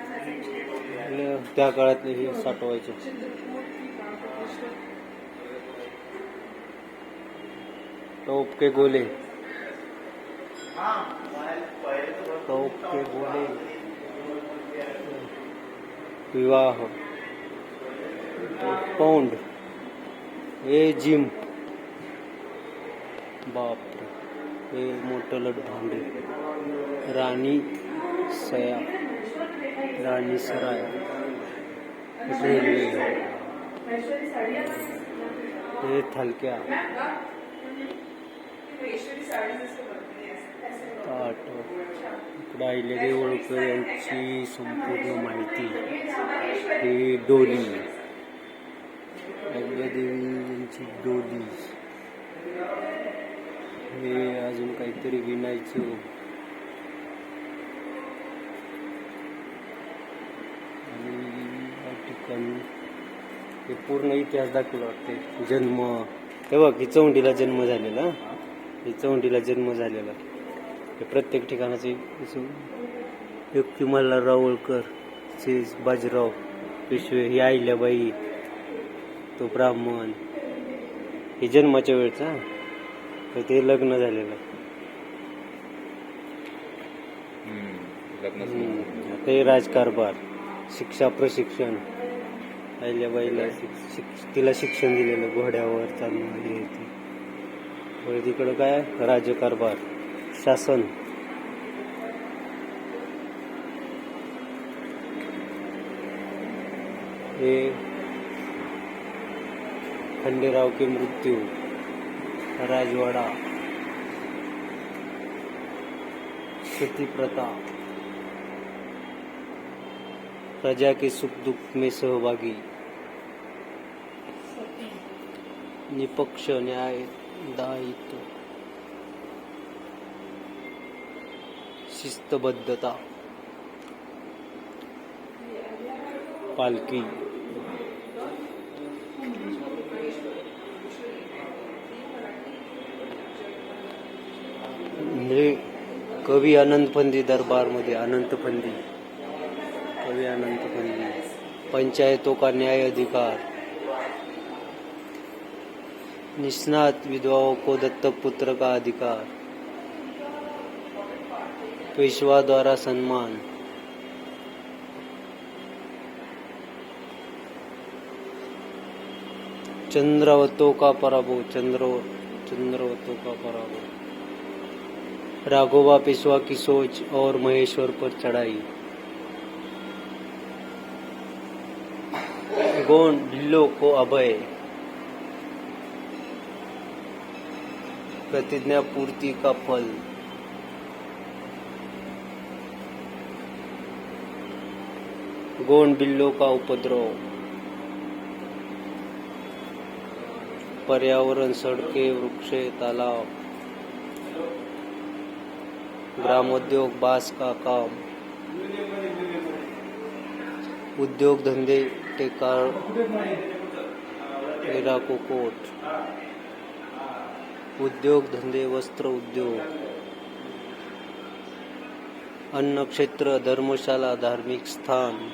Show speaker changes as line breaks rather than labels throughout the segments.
आणि त्या के गोले टोप के गोले विवाह पौंड हे जिम बाप हे मोठं लट भांडे राणी सया राणी सराय रेल्वे थलक्या। इकडं होळकर यांची संपूर्ण माहिती ही डोली। यांची डोली। हे अजून काहीतरी विणायचं हे पूर्ण इतिहास दाखवला वाटते जन्म हे बघ ही चौंडीला जन्म झालेला. ही चौंडीला जन्म झालेला. हे प्रत्येक ठिकाणाचे युक्ती मल्हारराव होळकर श्री बाजीराव पेशवे ही आहिल्याबाई तो ब्राह्मण. हे जन्माच्या वेळचा. तर ते लग्न झालेलं. ते राजकारभार शिक्षा प्रशिक्षण. अहिल्याबाईला शिक- शिक- तिला शिक्षण दिलेलं, घोड्यावर चालणं हे ते. परत इकडं काय? राज्यकारभार शासन. हे खंडेराव के मृत्यू, राजवाडा. सती प्रथा. प्रजा के सुख दुख में सहभागी. निपक्ष न्याय दायित्व। शिस्तबद्धता। म्हणजे कवी अनंत फंदी दरबारमध्ये, अनंत फंदी। कवी अनंत पंचायतों का न्याय अधिकार। निष्णात विधवाओं को दत्तक पुत्र का अधिकार। पेशवा द्वारा सम्मान। चंद्रवतों का पराभव, चंद्र, चंद्रवतों का पराभव। राघोबा पेशवा की सोच और महेश्वर पर चढ़ाई। गौण ढिल्लो को अभय। प्रतिज्ञा पूर्ति का फल। गौण बिल्लो का उपद्रव। पर्यावरण सड़कें, वृक्षे, तालाब। ग्रामोद्योग, बाँस का काम। उद्योग धंधे टेकार टेरा कोट उद्योग, धंदे, वस्त्र, उद्योग. अन्न क्षेत्र धर्मशाला, धार्मिक स्थान.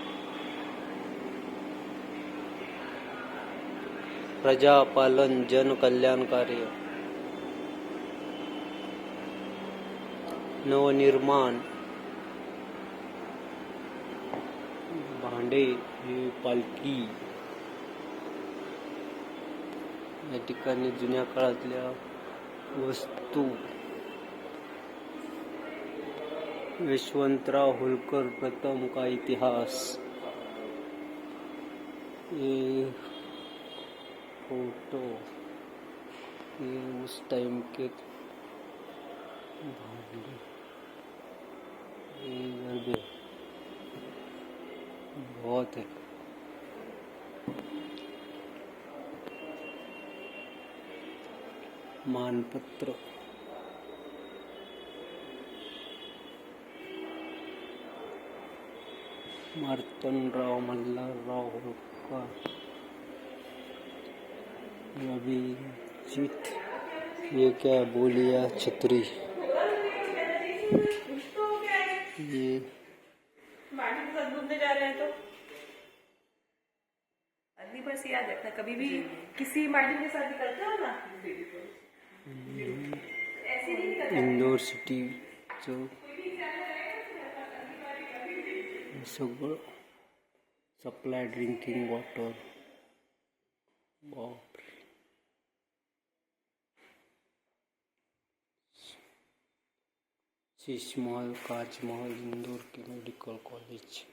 प्रजापालन जन कल्याण कार्य. नवनिर्माण. भांडे, पालखी. या ठिकाणी जुन्या काळातल्या वस्तु. यशवंतराव होलकर प्रथम का इतिहास. ये फ़ोटो ये उस टाइम के ये बहुत है. मानपत्र मार्तनराव मल्हारराव होळकर अभिजीत ये क्या बोलिया छतरी? ये
माटी के साथ घूमने जा रहे हैं तो अगली बार से याद रखना कभी भी किसी माटी के साथ निकलते हो ना? निकलते
जो सगळं सप्लाय ड्रिंकिंग वाटर बापरे शीश महल काज महल इंदौर के मेडिकल कॉलेज